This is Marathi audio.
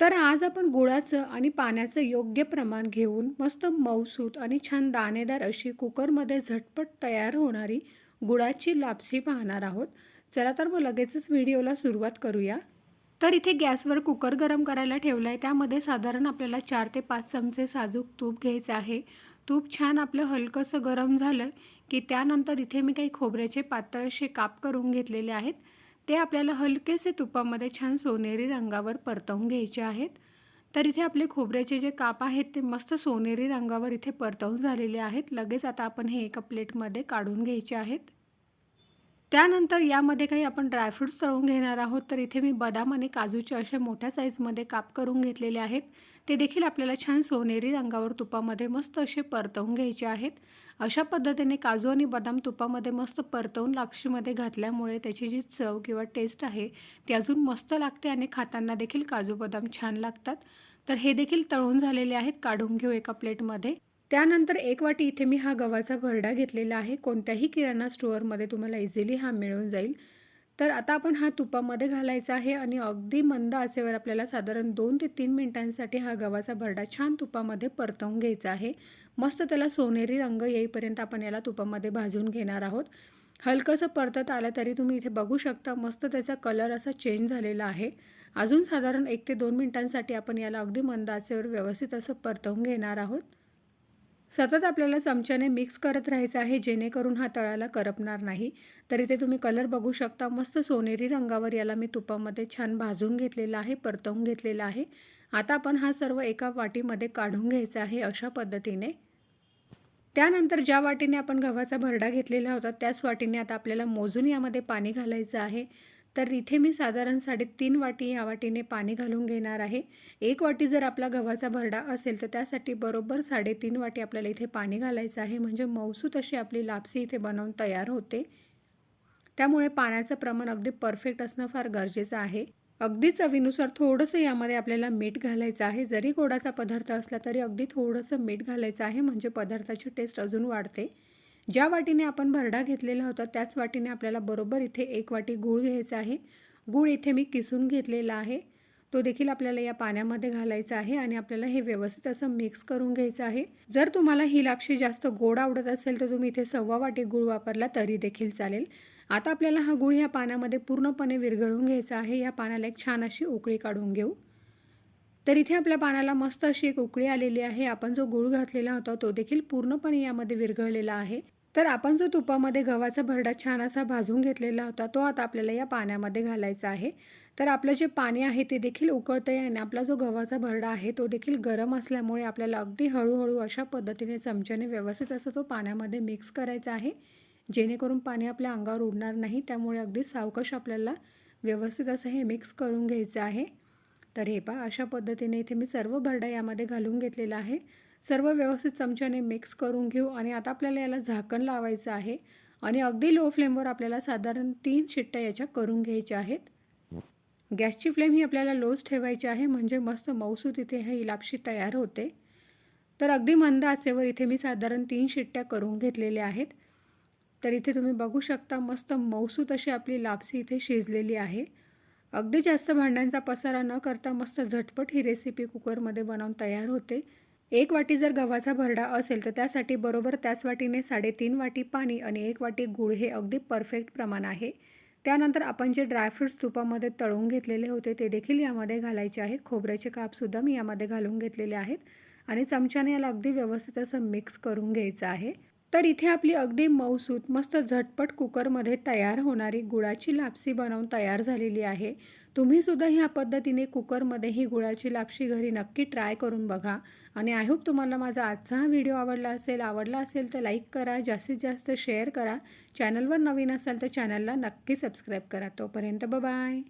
तर आज आपण गुळाचं आणि पाण्याचं योग्य प्रमाण घेऊन मस्त मऊसूत आणि छान दाणेदार अशी कुकरमध्ये झटपट तयार होणारी गुळाची लापसी पाहणार आहोत. चला तर मग लगेचच व्हिडिओला सुरुवात करूया. तर इथे गॅसवर कुकर गरम करायला ठेवला आहे त्यामध्ये साधारण आपल्याला चार ते पाच चमचे साजूक तूप घ्यायचं आहे. तूप छान आपलं हलकंसं गरम झालं की त्यानंतर इथे मी काही खोबऱ्याचे पातळ असे काप करून घेतलेले आहेत. ते आपल्याला हलकेसे तुपामध्ये छान सोनेरी रंगावर परतवून घ्यायचे आहेत. तर इथे आपले खोबऱ्याचे जे काप आहेत ते मस्त सोनेरी रंगावर इथे परतवून झालेले आहेत. लगेच आता आपण हे एका प्लेटमध्ये काढून घ्यायचे आहेत. त्यानंतर यामध्ये काही आपण ड्रायफ्रूट्स तळून घेणार आहोत. तर इथे मी बदाम आणि काजूचे अशा मोठ्या साईजमध्ये काप करून घेतलेले आहेत. ते देखील आपल्याला छान सोनेरी रंगावर तुपामध्ये मस्त असे परतवून घ्यायचे आहेत. अशा पद्धतीने काजू आणि बदाम तुपामध्ये मस्त परतवून लापशीमध्ये घातल्यामुळे त्याची जी चव किंवा टेस्ट आहे ती अजून मस्त लागते आणि खाताना देखील काजू बदाम छान लागतात. तर हे देखील तळून झालेले आहेत. काढून घेऊ एका प्लेटमध्ये त्यानंतर एक वाटी इथे मी हा गव्हाचा भरडा घेतलेला आहे. कोणत्याही किराणा स्टोअरमध्ये तुम्हाला इझिली हा मिळून जाईल. तर आता आपण हा तुपामध्ये घालायचा आहे आणि अगदी मंद आचेवर आपल्याला साधारण दोन ते तीन मिनिटांसाठी हा गव्हाचा भरडा छान तुपामध्ये परतवून घ्यायचा आहे. मस्त त्याला सोनेरी रंग येईपर्यंत आपण याला तुपामध्ये भाजून घेणार आहोत. हलकंसं परतत आलं तरी तुम्ही इथे बघू शकता मस्त त्याचा कलर असा चेंज झालेला आहे. अजून साधारण एक ते दोन मिनिटांसाठी आपण याला अगदी मंद आचेवर व्यवस्थित असं परतवून घेणार आहोत. सतत आपल्याला चमच्याने मिक्स करत राहायचं आहे जेणेकरून हा तळाला करपणार नाही. तर इथे तुम्ही कलर बघू शकता. मस्त सोनेरी रंगावर याला मी तुपामध्ये छान भाजून घेतलेला आहे परतवून घेतलेला आहे. आता आपण हा सर्व एका वाटीमध्ये काढून घ्यायचा आहे अशा पद्धतीने. त्यानंतर ज्या वाटीने आपण गव्हाचा भरडा घेतलेला होता त्याच वाटीने आता आपल्याला मोजून यामध्ये पाणी घालायचं आहे. तर इथे मी साधारण साडेतीन वाटी या वाटीने पाणी घालून घेणार आहे. एक वाटी जर आपला गव्हाचा भरडा असेल तर त्यासाठी बरोबर साडेतीन वाटी आपल्याला इथे पाणी घालायचं आहे. म्हणजे मौसूत अशी आपली लापसी इथे बनवून तयार होते. त्यामुळे पाण्याचं प्रमाण अगदी परफेक्ट असणं फार गरजेचं आहे. अगदी चवीनुसार थोडंसं यामध्ये आपल्याला मीठ घालायचं आहे. जरी गोडाचा पदार्थ असला तरी अगदी थोडंसं मीठ घालायचं आहे. म्हणजे पदार्थाची टेस्ट अजून वाढते. ज्या वाटीने आपण भरडा घेतलेला होता त्याच वाटीने आपल्याला बरोबर इथे एक वाटी गूळ घ्यायचा आहे. गूळ इथे मी किसून घेतलेला आहे. तो देखील आपल्याला या पाण्यामध्ये घालायचा आहे आणि आपल्याला हे व्यवस्थित असं मिक्स करून घ्यायचं आहे. जर तुम्हाला ही लापशी जास्त गोड आवडत असेल तर तुम्ही इथे सव्वा वाटी गूळ वापरला तरी देखील चालेल. आता आपल्याला हा गूळ ह्या पाण्यामध्ये पूर्णपणे विरघळून घ्यायचा आहे. या पाण्याला एक छान अशी उकळी काढून घेऊ. तर इथे आपल्या पाण्याला मस्त अशी एक उकळी आलेली आहे. आपण जो गूळ घातलेला होता तो देखील पूर्णपणे यामध्ये विरघळलेला आहे. तर आपण जो तुपामध्ये गव्हाचा भरडा छान असा भाजून घेतलेला होता तो आता आपल्याला या पाण्यामध्ये घालायचा आहे. तर आपलं जे पाणी आहे ते देखील उकळतं आहे आणि आपला जो गव्हाचा भरडा आहे तो देखील गरम असल्यामुळे आपल्याला अगदी हळूहळू अशा पद्धतीने चमच्याने व्यवस्थित असं तो पाण्यामध्ये मिक्स करायचा आहे. जेणेकरून पाणी आपल्या अंगावर उडणार नाही त्यामुळे अगदी सावकाश आपल्याला व्यवस्थित असं हे मिक्स करून घ्यायचं आहे. तर हे पहा अशा पद्धतीने इथे मी सर्व भरडा यामध्ये घालून घेतलेला आहे. सर्व व्यवस्थित चमच्याने मिक्स करून घेऊ आणि आता आपल्याला याला झाकण लावायचं आहे. आणि अगदी लो फ्लेमवर आपल्याला साधारण तीन शिट्ट्या याच्या करून घ्यायच्या आहेत. गॅसची फ्लेम ही आपल्याला लोच ठेवायची आहे म्हणजे मस्त मऊसूत इथे ही लापशी तयार होते. तर अगदी मंद आचेवर इथे मी साधारण तीन शिट्ट्या करून घेतलेल्या आहेत. तर इथे तुम्ही बघू शकता मस्त मऊसूत अशी आपली लापसी इथे शिजलेली आहे. अगदी जास्त भांड्यांचा पसारा न करता मस्त झटपट ही रेसिपी कुकरमध्ये बनवून तयार होते. एक वाटी जर गव्हाचा भरडा असेल तर त्यासाठी बरोबर त्याच वाटीने साडेतीन वाटी पाणी आणि एक वाटी गूळ हे अगदी परफेक्ट प्रमाण आहे. त्यानंतर आपण जे ड्रायफ्रूट्स तुपामध्ये तळून घेतलेले होते ते देखील यामध्ये घालायचे आहेत. खोबऱ्याचे कापसुद्धा मी यामध्ये घालून घेतलेले आहेत आणि चमच्याने याला अगदी व्यवस्थित असं मिक्स करून घ्यायचं आहे. तर इथे आपली अगदी मऊसूत मस्त झटपट कुकरमध्ये तयार होणारी गुळाची लापसी बनवून तयार झालेली आहे. तुम्हीसुद्धा ह्या पद्धतीने कुकरमध्ये ही गुळाची लापशी घरी नक्की ट्राय करून बघा. आणि आय होप तुम्हाला माझा आजचा हा व्हिडिओ आवडला असेल आवडला असेल तर लाईक करा जास्तीत जास्त शेअर करा. चॅनलवर नवीन असाल तर चॅनलला नक्की सबस्क्राईब करा. तोपर्यंत बाय